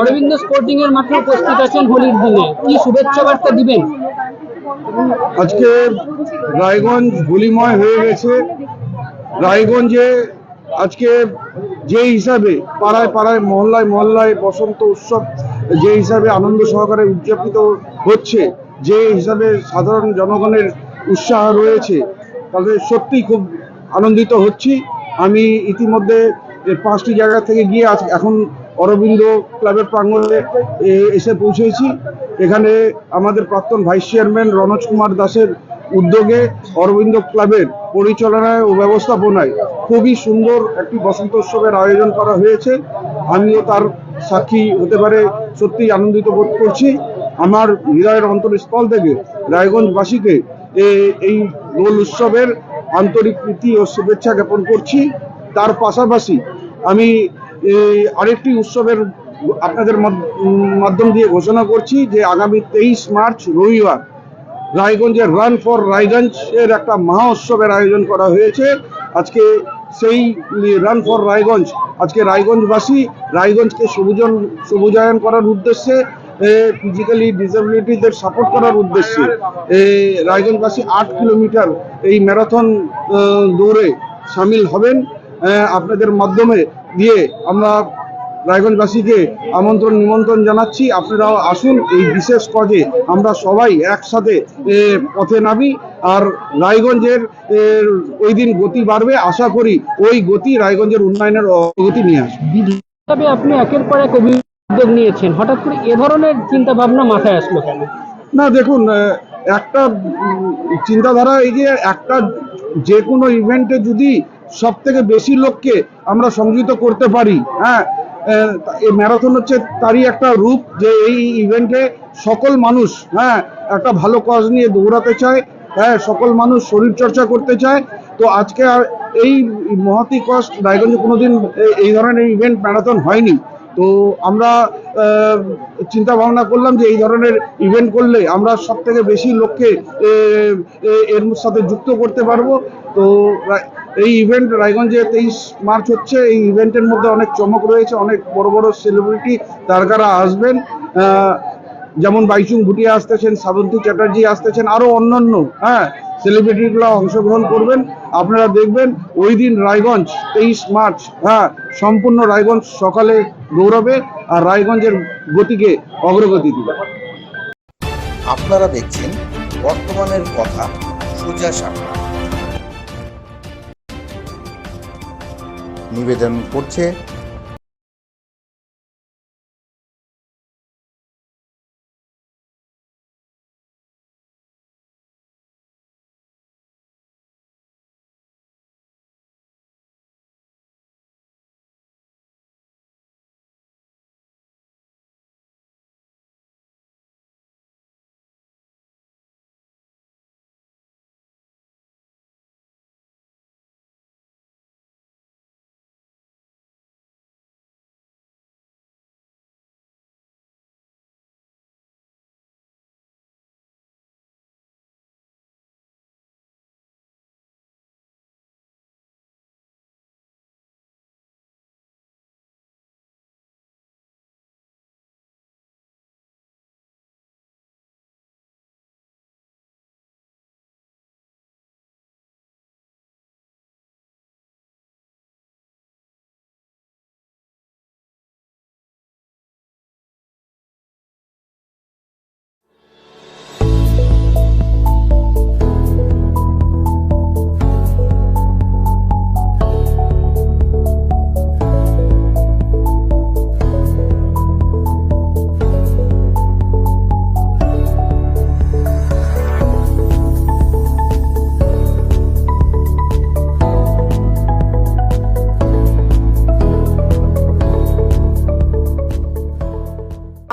Aurobindo sporting এর মাঠে উপস্থিত আছেন হোলির দিনে। কি শুভেচ্ছা বার্তা দিবেন? আজকে রায়গঞ্জ হোলিময় হয়ে গেছে। রায়গঞ্জে আজকে যে হিসাবে পাড়ায় পাড়ায়, মহল্লায় মহল্লায় বসন্ত উৎসব যে হিসাবে আনন্দ সহকারে উদযাপিত হচ্ছে, যে হিসাবে সাধারণ জনগণের উৎসাহ রয়েছে, তাদের সত্যিই খুব আনন্দিত হচ্ছি। আমি ইতিমধ্যে পাঁচটি জায়গা থেকে গিয়ে আজ এখন অরবিন্দ ক্লাবের প্রাঙ্গণে এসে পৌঁছেছি। এখানে আমাদের প্রাক্তন ভাইস চেয়ারম্যান রনজ কুমার দাসের উদ্যোগে অরবিন্দ ক্লাবের পরিচালনায় ও ব্যবস্থাপনায় খুবই সুন্দর একটি বসন্ত উৎসবের আয়োজন করা হয়েছে। আমিও তার সাক্ষী হতে পারে সত্যি আনন্দিত বোধ করছি। আমার হৃদয়ের অন্তরস্থল থেকে রায়গঞ্জবাসীকে এই দোল উৎসবের আন্তরিক প্রীতি ও শুভেচ্ছা জ্ঞাপন করছি। তার পাশাপাশি আমি আরেকটি উৎসবের আপনাদের মাধ্যম দিয়ে ঘোষণা করছি যে আগামী তেইশ মার্চ রবিবার রায়গঞ্জের রান ফর রায়গঞ্জ এর একটা মহা উৎসবের আয়োজন করা হয়েছে। আজকে সেই রান ফর রায়গঞ্জ, আজকে রায়গঞ্জবাসী রায়গঞ্জকে সবুজন, সবুজায়ন করার উদ্দেশ্যে ফিজিক্যালি ডিসেবিলিটিদের সাপোর্ট করার উদ্দেশ্যে রায়গঞ্জবাসী আট কিলোমিটার এই ম্যারাথন দৌড়ে সামিল হবেন। আপনাদের মাধ্যমে দিয়ে আমরা রায়গঞ্জবাসীকে আমন্ত্রণ নিমন্ত্রণ জানাচ্ছি। আপনারাও আসুন এই বিশেষ কাজে আমরা সবাই একসাথে পথে নামি। আর রায়গঞ্জের ওই দিন গতি বাড়বে আশা করি ওই গতি রায়গঞ্জের উন্নয়নের অগ্রগতি নিয়ে আসবে। আপনি একের পর এক উদ্যোগ নিয়েছেন। হঠাৎ করে এ ধরনের চিন্তা ভাবনা মাথায় আসলো কেন? না দেখুন একটা চিন্তাধারা এই যে একটা যে কোনো ইভেন্টে যদি সব থেকে বেশি লোককে আমরা সংযুক্ত করতে পারি। হ্যাঁ এই ম্যারাথন হচ্ছে তারই একটা রূপ যে এই ইভেন্টে সকল মানুষ হ্যাঁ একটা ভালো কাজ নিয়ে দৌড়াতে চায় হ্যাঁ সকল মানুষ শরীর চর্চা করতে চায়। তো আজকে আর এই মহাতি কষ্ট রায়গঞ্জে কোনোদিন এই- ধরনের ইভেন্ট, ম্যারাথন হয়নি। তো আমরা চিন্তা ভাবনা করলাম যে এই ধরনের ইভেন্ট করলে আমরা সব থেকে বেশি লোককে এর সাথে যুক্ত করতে পারব। তো এই ইভেন্ট রায়গঞ্জে তেইশ মার্চ হচ্ছে। এই ইভেন্টের মধ্যে অনেক চমক রয়েছে, অনেক বড় বড় সেলিব্রিটি তারকারা আসবেন। যেমন বাইচুং ভুটিয়া আসতেছেন শ্রাবন্তী চ্যাটার্জি আসতেছেন, আরও অন্যান্য হ্যাঁ সেলিব্রিটিগুলো অংশগ্রহণ করবেন। আপনারা দেখবেন ওই দিন রায়গঞ্জ, তেইশ মার্চ হ্যাঁ সম্পূর্ণ রায়গঞ্জ সকালে গৌরবে আর রায়গঞ্জের গতিকে অগ্রগতি দিবে। আপনারা দেখছেন বর্তমানের কথা সোজা সাপটা নিবেদন করছে।